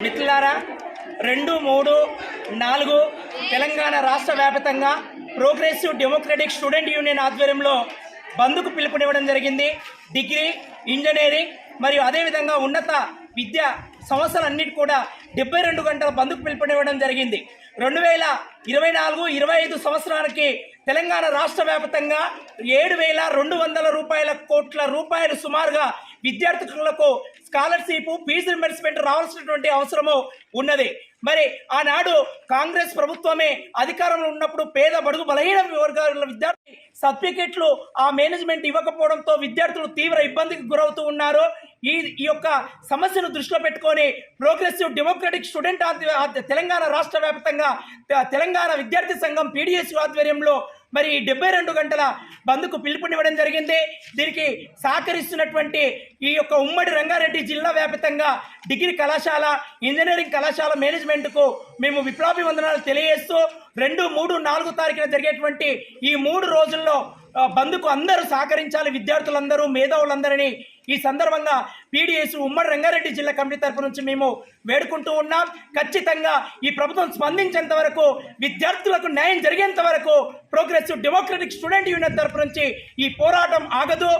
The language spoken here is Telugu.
మిత్రులారా రెండు మూడు నాలుగు తెలంగాణ రాష్ట్ర వ్యాప్తంగా ప్రోగ్రెసివ్ డెమోక్రటిక్ స్టూడెంట్ యూనియన్ ఆధ్వర్యంలో బంద్కు పిలుపునివ్వడం జరిగింది. డిగ్రీ ఇంజనీరింగ్ మరియు అదేవిధంగా ఉన్నత విద్యా సంస్థలన్నిటి కూడా డెబ్బై రెండు గంటల బంద్కు పిలుపునివ్వడం జరిగింది. రెండు వేల ఇరవై నాలుగు ఇరవై ఐదు సంవత్సరానికి తెలంగాణ రాష్ట్ర వ్యాప్తంగా ఏడు వేల రెండు వందల రూపాయల కోట్ల రూపాయలు సుమారుగా విద్యార్థులకు స్కాలర్షిప్ ఫీజు రింబర్స్మెంట్ రావాల్సినటువంటి అవసరము ఉన్నది. మరి ఆనాడు కాంగ్రెస్ ప్రభుత్వమే అధికారంలో ఉన్నప్పుడు పేద బడుగు బలహీన వర్గాల విద్యార్థి సర్టిఫికెట్లు ఆ మేనేజ్మెంట్ ఇవ్వకపోవడంతో విద్యార్థులు తీవ్ర ఇబ్బందికి గురవుతూ ఉన్నారు. ఈ ఈ యొక్క సమస్యను దృష్టిలో పెట్టుకొని ప్రోగ్రెసివ్ డెమోక్రటిక్ స్టూడెంట్ తెలంగాణ రాష్ట్ర వ్యాప్తంగా తెలంగాణ విద్యార్థి సంఘం పీడిఎస్ ఆధ్వర్యంలో మరి డెబ్బై రెండు గంటల బంద్కు పిలుపునివ్వడం జరిగింది. దీనికి సహకరిస్తున్నటువంటి ఈ యొక్క ఉమ్మడి రంగారెడ్డి జిల్లా వ్యాప్తంగా డిగ్రీ కళాశాల ఇంజనీరింగ్ కళాశాల మేనేజ్మెంట్కు మేము విప్లవాభివందనాలు తెలియజేస్తూ రెండు మూడు నాలుగు తారీఖున జరిగేటువంటి ఈ మూడు రోజుల్లో బంద్కు అందరూ సహకరించాలి. విద్యార్థులందరూ మేధావులందరినీ ఈ సందర్భంగా పీడిఎస్ ఉమ్మడి రంగారెడ్డి జిల్లా కమిటీ తరపు నుంచి మేము వేడుకుంటూ ఉన్నాం. ఖచ్చితంగా ఈ ప్రభుత్వం స్పందించేంత వరకు విద్యార్థులకు న్యాయం జరిగేంత వరకు ప్రోగ్రెసివ్ డెమోక్రటిక్ స్టూడెంట్ యూనియన్ తరపు నుంచి ఈ పోరాటం ఆగదు.